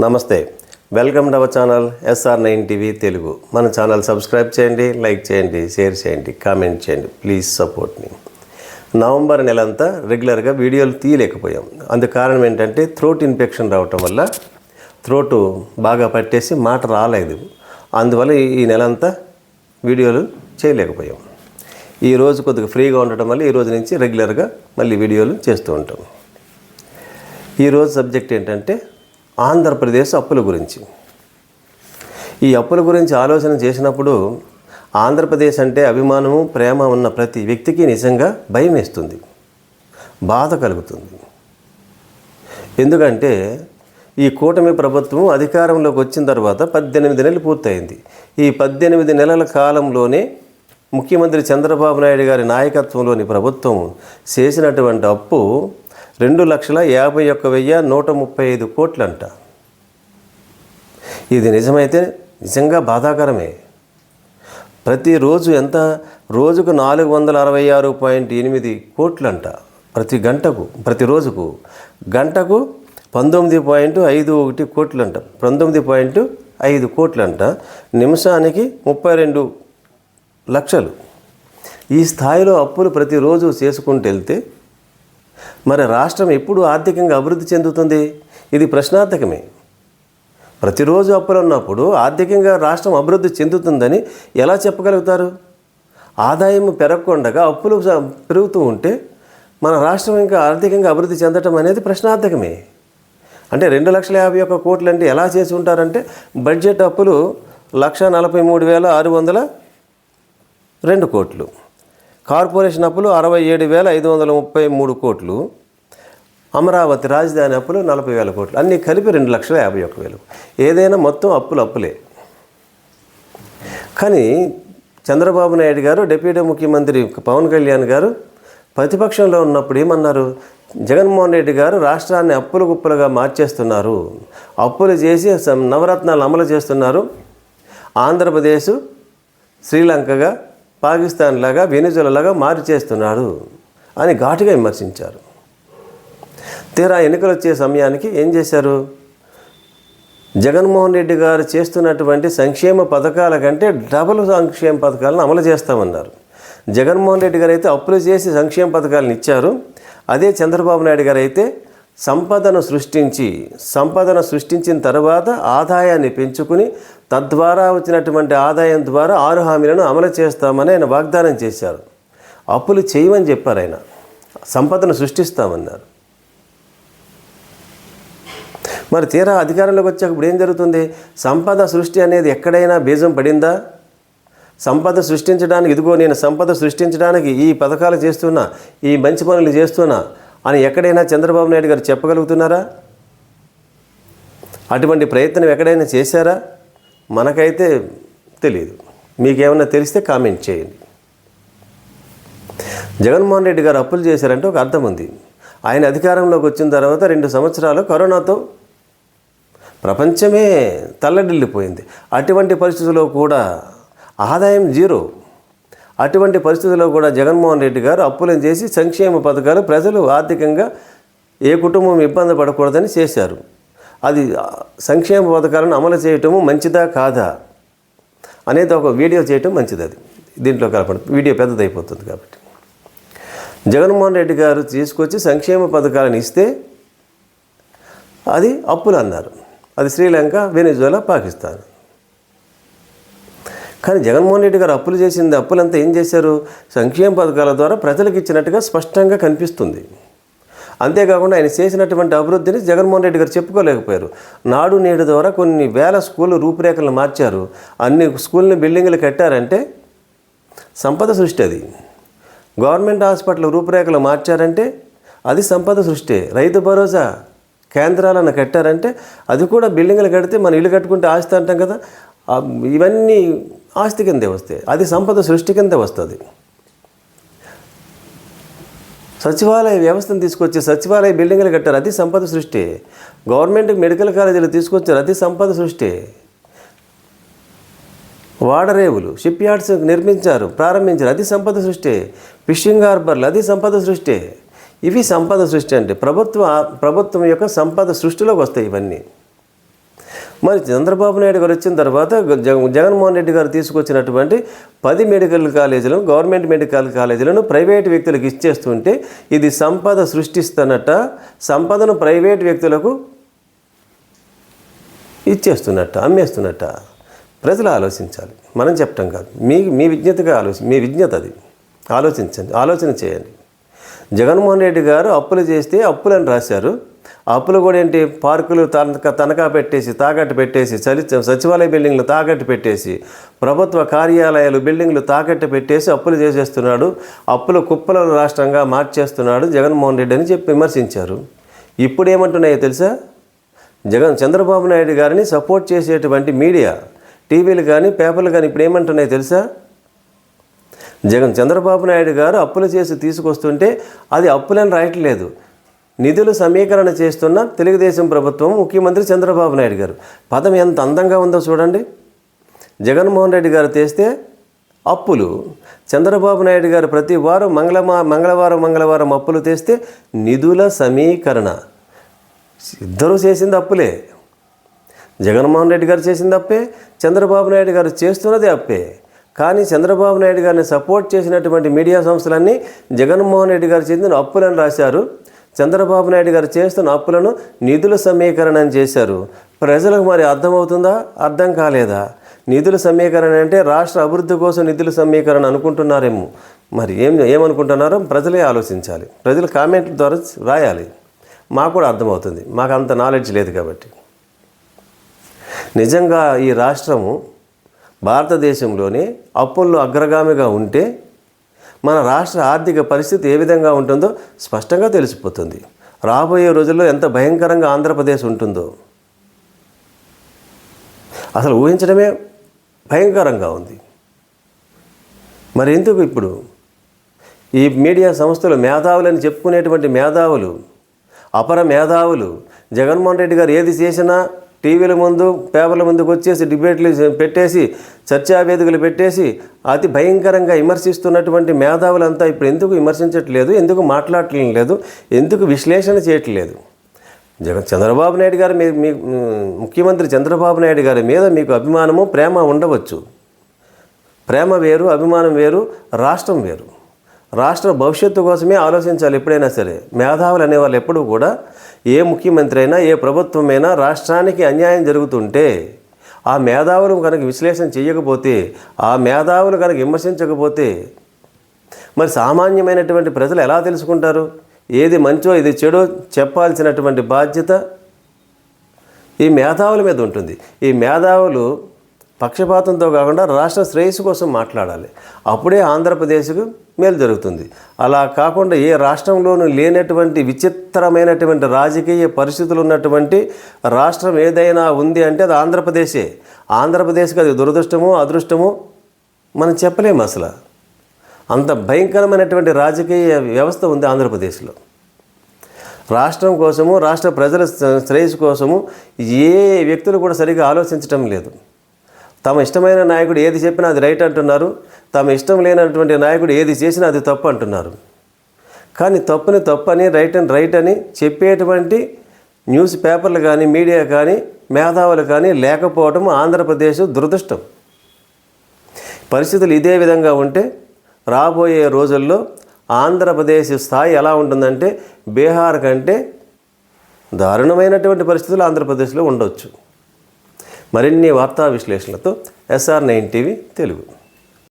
నమస్తే. Welcome to our channel S R nine TV Telugu. మన channel subscribe చేయండి like చేయండి షేర్ చేయండి కామెంట్ చేయండి. Please support me. నవంబర్ నెలంతా రెగ్యులర్గా వీడియోలు తీయలేకపోయాం. అందుకు కారణం ఏంటంటే థ్రోట్ ఇన్ఫెక్షన్ రావటం వల్ల త్రోటు బాగా పట్టేసి మాట రాలేదు. అందువల్ల ఈ- ఈ నెలంతా వీడియోలు చేయలేకపోయాం. ఈ రోజు కొద్దిగా ఫ్రీగా ఉండటం వల్ల ఈ రోజు నుంచి రెగ్యులర్గా మళ్ళీ వీడియోలు చేస్తూ ఉంటాం. ఈరోజు సబ్జెక్ట్ ఏంటంటే ఆంధ్రప్రదేశ్ అప్పుల గురించి. ఈ అప్పుల గురించి ఆలోచన చేసినప్పుడు ఆంధ్రప్రదేశ్ అంటే అభిమానము ప్రేమ ఉన్న ప్రతి వ్యక్తికి నిజంగా భయం వేస్తుంది. బాధ కలుగుతుంది. ఎందుకంటే ఈ కూటమి ప్రభుత్వం అధికారంలోకి వచ్చిన తర్వాత పద్దెనిమిది నెలలు పూర్తయింది. ఈ పద్దెనిమిది నెలల కాలంలోనే ముఖ్యమంత్రి చంద్రబాబు నాయుడు గారి నాయకత్వంలోని ప్రభుత్వం చేసినటువంటి అప్పు రెండు లక్షల యాభై ఒక్క వెయ్యి నూట ముప్పై ఐదు కోట్లంట. ఇది నిజమైతే నిజంగా బాధాకరమే. ప్రతిరోజు ఎంత? రోజుకు నాలుగు వందల అరవై ఆరు పాయింట్ ఎనిమిది కోట్లంట ప్రతి గంటకు ప్రతిరోజుకు గంటకు పంతొమ్మిది పాయింట్ ఐదు ఒకటి కోట్లంట పంతొమ్మిది పాయింట్ ఐదు కోట్లంట. నిమిషానికి ముప్పై రెండు లక్షలు. ఈ స్థాయిలో అప్పులు ప్రతిరోజు చేసుకుంటూ వెళ్తే మరి రాష్ట్రం ఎప్పుడు ఆర్థికంగా అభివృద్ధి చెందుతుంది? ఇది ప్రశ్నార్థకమే. ప్రతిరోజు అప్పులు ఉన్నప్పుడు ఆర్థికంగా రాష్ట్రం అభివృద్ధి చెందుతుందని ఎలా చెప్పగలుగుతారు? ఆదాయం పెరగకుండగా అప్పులు పెరుగుతూ ఉంటే మన రాష్ట్రం ఇంకా ఆర్థికంగా అభివృద్ధి చెందటం అనేది ప్రశ్నార్థకమే. అంటే రెండు లక్షల యాభై ఒక్క కోట్లు అంటే ఎలా చేసి ఉంటారంటే బడ్జెట్ అప్పులు లక్ష నలభై మూడు వేల ఆరు వందల రెండు కోట్లు. కార్పొరేషన్ అప్పులు అరవై ఏడు వేల ఐదు వందల ముప్పై మూడు కోట్లు. అమరావతి రాజధాని అప్పులు నలభై వేల కోట్లు. అన్నీ కలిపి రెండు లక్షల యాభై ఒక్క వేలు. ఏదైనా మొత్తం అప్పులు అప్పులే. కానీ చంద్రబాబు నాయుడు గారు డిప్యూటీ ముఖ్యమంత్రి పవన్ కళ్యాణ్ గారు ప్రతిపక్షంలో ఉన్నప్పుడు ఏమన్నారు? జగన్మోహన్ రెడ్డి గారు రాష్ట్రాన్ని అప్పులు గుప్పులుగా మార్చేస్తున్నారు. అప్పులు చేసి సం- నవరత్నాలు అమలు చేస్తున్నారు. ఆంధ్రప్రదేశ్ శ్రీలంకగా పాకిస్తాన్ లాగా వెనుజులలాగా మారి చేస్తున్నాడు అని ఘాటుగా విమర్శించారు. తీరా ఎన్నికలు వచ్చే సమయానికి ఏం చేశారు? జగన్మోహన్ రెడ్డి గారు చేస్తున్నటువంటి సంక్షేమ పథకాల కంటే డబుల్ సంక్షేమ పథకాలను అమలు చేస్తామన్నారు. జగన్మోహన్ రెడ్డి గారు అయితే అప్పులు చేసి సంక్షేమ పథకాలను ఇచ్చారు. అదే చంద్రబాబు నాయుడు గారు అయితే సంపదను సృష్టించి సంపదను సృష్టించిన తర్వాత ఆదాయాన్ని పెంచుకుని తద్వారా వచ్చినటువంటి ఆదాయం ద్వారా ఆరు హామీలను అమలు చేస్తామని ఆయన వాగ్దానం చేశారు. అప్పులు చేయమని చెప్పారు ఆయన. సంపదను సృష్టిస్తామన్నారు. మరి తీరా అధికారంలోకి వచ్చాక ఇప్పుడు ఏం జరుగుతుంది? సంపద సృష్టి అనేది ఎక్కడైనా బీజం పడిందా? సంపద సృష్టించడానికి ఇదిగో నేను సంపద సృష్టించడానికి ఈ పథకాలు చేస్తున్నా ఈ మంచి పనులు చేస్తున్నా అని ఎక్కడైనా చంద్రబాబు నాయుడు గారు చెప్పగలుగుతున్నారా? అటువంటి ప్రయత్నం ఎక్కడైనా చేశారా? మనకైతే తెలియదు మీకేమన్నా తెలిస్తే కామెంట్ చేయండి. జగన్మోహన్ రెడ్డి గారు అప్పులు చేశారంటే ఒక అర్థం ఉంది. ఆయన అధికారంలోకి వచ్చిన తర్వాత రెండు సంవత్సరాలు కరోనాతో ప్రపంచమే తల్లడిల్లిపోయింది. అటువంటి పరిస్థితుల్లో కూడా ఆదాయం జీరో. అటువంటి పరిస్థితుల్లో కూడా జగన్మోహన్ రెడ్డి గారు అప్పులను చేసి సంక్షేమ పథకాలు ప్రజలు ఆర్థికంగా ఏ కుటుంబం ఇబ్బంది పడకూడదని చేశారు. అది సంక్షేమ పథకాలను అమలు చేయటము మంచిదా కాదా అనేది ఒక వీడియో చేయటం మంచిది అది. దీంట్లో కలపడం. వీడియో పెద్దదైపోతుంది కాబట్టి. జగన్మోహన్ రెడ్డి గారు తీసుకొచ్చి సంక్షేమ పథకాలను ఇస్తే అది అప్పులు అన్నారు. అది శ్రీలంక వెనిజువలా పాకిస్తాన్. కానీ జగన్మోహన్ రెడ్డి గారు అప్పులు చేసింది అప్పులంతా ఏం చేశారు? సంక్షేమ పథకాల ద్వారా ప్రజలకు ఇచ్చినట్టుగా స్పష్టంగా కనిపిస్తుంది. అంతేకాకుండా ఆయన చేసినటువంటి అభివృద్ధిని జగన్మోహన్ రెడ్డి గారు చెప్పుకోలేకపోయారు. నాడు నేడు ద్వారా కొన్ని వేల స్కూళ్ళు రూపురేఖలు మార్చారు. అన్ని స్కూల్ని బిల్డింగ్లు కట్టారంటే సంపద సృష్టి అది. గవర్నమెంట్ హాస్పిటల్ రూపురేఖలు మార్చారంటే అది సంపద సృష్టి. రైతు భరోసా కేంద్రాలను కట్టారంటే అది కూడా బిల్డింగ్లు కడితే మనం ఇల్లు కట్టుకుంటే ఆస్తి అంటాం కదా. ఇవన్నీ ఆస్తి కిందే వస్తాయి అది సంపద సృష్టి కిందే వస్తుంది. సచివాలయ వ్యవస్థను తీసుకొచ్చి సచివాలయ బిల్డింగ్లు కట్టారు అది సంపద సృష్టి. గవర్నమెంట్ మెడికల్ కాలేజీలు తీసుకొచ్చారు అది సంపద సృష్టి. వాడరేవులు షిప్ యార్డ్స్ నిర్మించారు ప్రారంభించారు అది సంపద సృష్టి. ఫిషింగ్ హార్బర్లు అది సంపద సృష్టి. ఇవి సంపద సృష్టి అంటే ప్రభుత్వ ప్రభుత్వం యొక్క సంపద సృష్టిలోకి వస్తాయి ఇవన్నీ. మరి చంద్రబాబు నాయుడు గారు వచ్చిన తర్వాత జగన్మోహన్ రెడ్డి గారు తీసుకొచ్చినటువంటి పది మెడికల్ కాలేజీలను గవర్నమెంట్ మెడికల్ కాలేజీలను ప్రైవేట్ వ్యక్తులకు ఇచ్చేస్తుంటే ఇది సంపద సృష్టిస్తున్నట్ట సంపదను ప్రైవేట్ వ్యక్తులకు ఇచ్చేస్తున్నట్ట అమ్మేస్తున్నట్ట. ప్రజలు ఆలోచించాలి. మనం చెప్పటం కాదు. మీ మీ విజ్ఞతగా ఆలోచి మీ విజ్ఞత అది. ఆలోచించండి. ఆలోచన చేయండి. జగన్మోహన్ రెడ్డి గారు అప్పులు చేస్తే అప్పులని రాశారు. అప్పులు కూడా ఏంటి? పార్కులు తనక తనఖా పెట్టేసి తాకట్టు పెట్టేసి చలి సచివాలయ బిల్డింగ్లు తాకట్టు పెట్టేసి ప్రభుత్వ కార్యాలయాలు బిల్డింగ్లు తాకట్టు పెట్టేసి అప్పులు చేసేస్తున్నాడు. అప్పులు కుప్పల రాష్ట్రంగా మార్చేస్తున్నాడు జగన్మోహన్ రెడ్డి అని చెప్పి విమర్శించారు. ఇప్పుడు ఏమంటున్నాయో తెలుసా? జగన్ చంద్రబాబు నాయుడు గారిని సపోర్ట్ చేసేటువంటి మీడియా టీవీలు కానీ పేపర్లు కానీ ఇప్పుడు ఏమంటున్నాయో తెలుసా? జగన్ చంద్రబాబు నాయుడు గారు అప్పులు చేసి తీసుకొస్తుంటే అది అప్పులని రాయట్లేదు. నిధులు సమీకరణ చేస్తున్న తెలుగుదేశం ప్రభుత్వం ముఖ్యమంత్రి చంద్రబాబు నాయుడు గారు. పదం ఎంత అందంగా ఉందో చూడండి. జగన్మోహన్ రెడ్డి గారు తెస్తే అప్పులు. చంద్రబాబు నాయుడు గారు ప్రతి వారం మంగళమా మంగళవారం మంగళవారం అప్పులు తెస్తే నిధుల సమీకరణ. ఇద్దరూ చేసింది అప్పులే. జగన్మోహన్ రెడ్డి గారు చేసింది అప్పే చంద్రబాబు నాయుడు గారు చేస్తున్నది అప్పే. కానీ చంద్రబాబు నాయుడు గారిని సపోర్ట్ చేసినటువంటి మీడియా సంస్థలన్నీ జగన్మోహన్ రెడ్డి గారు చెందిన అప్పులను రాశారు. చంద్రబాబు నాయుడు గారు చేస్తున్న అప్పులను నిధుల సమీకరణం చేశారు. ప్రజలకు మరి అర్థమవుతుందా? అర్థం కాలేదా? నిధుల సమీకరణ అంటే రాష్ట్ర అభివృద్ధి కోసం నిధుల సమీకరణ అనుకుంటున్నారేమో. మరి ఏం ఏమనుకుంటున్నారో ప్రజలే ఆలోచించాలి. ప్రజలు కామెంట్ల ద్వారా రాయాలి. మాకు కూడా అర్థమవుతుంది. మాకు అంత నాలెడ్జ్ లేదు కాబట్టి. నిజంగా ఈ రాష్ట్రము భారతదేశంలోనే అప్పుల్లో అగ్రగామిగా ఉంటే మన రాష్ట్ర ఆర్థిక పరిస్థితి ఏ విధంగా ఉంటుందో స్పష్టంగా తెలిసిపోతుంది. రాబోయే రోజుల్లో ఎంత భయంకరంగా ఆంధ్రప్రదేశ్ ఉంటుందో. అసలు ఊహించడమే భయంకరంగా ఉంది. మరి ఎందుకు ఇప్పుడు? ఈ మీడియా సంస్థలు మేధావులని చెప్పుకునేటువంటి మేధావులు అపర మేధావులు జగన్మోహన్ రెడ్డి గారు ఏది చేసినా టీవీల ముందు పేపర్ల ముందుకు వచ్చేసి డిబేట్లు పెట్టేసి చర్చా వేదికలు పెట్టేసి అతి భయంకరంగా విమర్శిస్తున్నటువంటి మేధావులంతా ఇప్పుడు ఎందుకు విమర్శించట్లేదు ఎందుకు మాట్లాడటం లేదు ఎందుకు విశ్లేషణ చేయట్లేదు? జగన్ చంద్రబాబు నాయుడు గారు మీ మీ ముఖ్యమంత్రి చంద్రబాబు నాయుడు గారి మీద మీకు అభిమానము ప్రేమ ఉండవచ్చు. ప్రేమ వేరు అభిమానం వేరు రాష్ట్రం వేరు. రాష్ట్ర భవిష్యత్తు కోసమే ఆలోచించాలి ఎప్పుడైనా సరే. మేధావులు అనేవాళ్ళు ఎప్పుడూ కూడా ఏ ముఖ్యమంత్రి అయినా ఏ ప్రభుత్వమైనా రాష్ట్రానికి అన్యాయం జరుగుతుంటే ఆ మేధావులు కనుక విశ్లేషణ చేయకపోతే ఆ మేధావులు కనుక విమర్శించకపోతే మరి సామాన్యమైనటువంటి ప్రజలు ఎలా తెలుసుకుంటారు? ఏది మంచో ఇది చెడో చెప్పాల్సినటువంటి బాధ్యత ఈ మేధావుల మీద ఉంటుంది. ఈ మేధావులు పక్షపాతంతో కాకుండా రాష్ట్ర శ్రేయస్సు కోసం మాట్లాడాలి. అప్పుడే ఆంధ్రప్రదేశ్కు మేలు జరుగుతుంది. అలా కాకుండా ఏ రాష్ట్రంలోనూ లేనటువంటి విచిత్రమైనటువంటి రాజకీయ పరిస్థితులు ఉన్నటువంటి రాష్ట్రం ఏదైనా ఉంది అంటే అది ఆంధ్రప్రదేశే. ఆంధ్రప్రదేశ్కి అది దురదృష్టమో అదృష్టమో మనం చెప్పలేము అసలు. అంత భయంకరమైనటువంటి రాజకీయ వ్యవస్థ ఉంది ఆంధ్రప్రదేశ్లో. రాష్ట్రం కోసము రాష్ట్ర ప్రజల శ్రేయస్సు కోసము ఏ వ్యక్తులు కూడా సరిగా ఆలోచించటం లేదు. తమ ఇష్టమైన నాయకుడు ఏది చెప్పినా అది రైట్ అంటున్నారు. తమ ఇష్టం లేనటువంటి నాయకుడు ఏది చేసినా అది తప్పు అంటున్నారు. కానీ తప్పుని తప్పని రైట్ అని రైట్ అని చెప్పేటువంటి న్యూస్ పేపర్లు కానీ మీడియా కానీ మేధావులు కానీ లేకపోవడం ఆంధ్రప్రదేశ్ దురదృష్టం. పరిస్థితులు ఇదే విధంగా ఉంటే రాబోయే రోజుల్లో ఆంధ్రప్రదేశ్ స్థాయి ఎలా ఉంటుందంటే బీహార్ కంటే దారుణమైనటువంటి పరిస్థితులు ఆంధ్రప్రదేశ్లో ఉండవచ్చు మరిన్ని వార్తా విశ్లేషణలతో S R nine TV Telugu.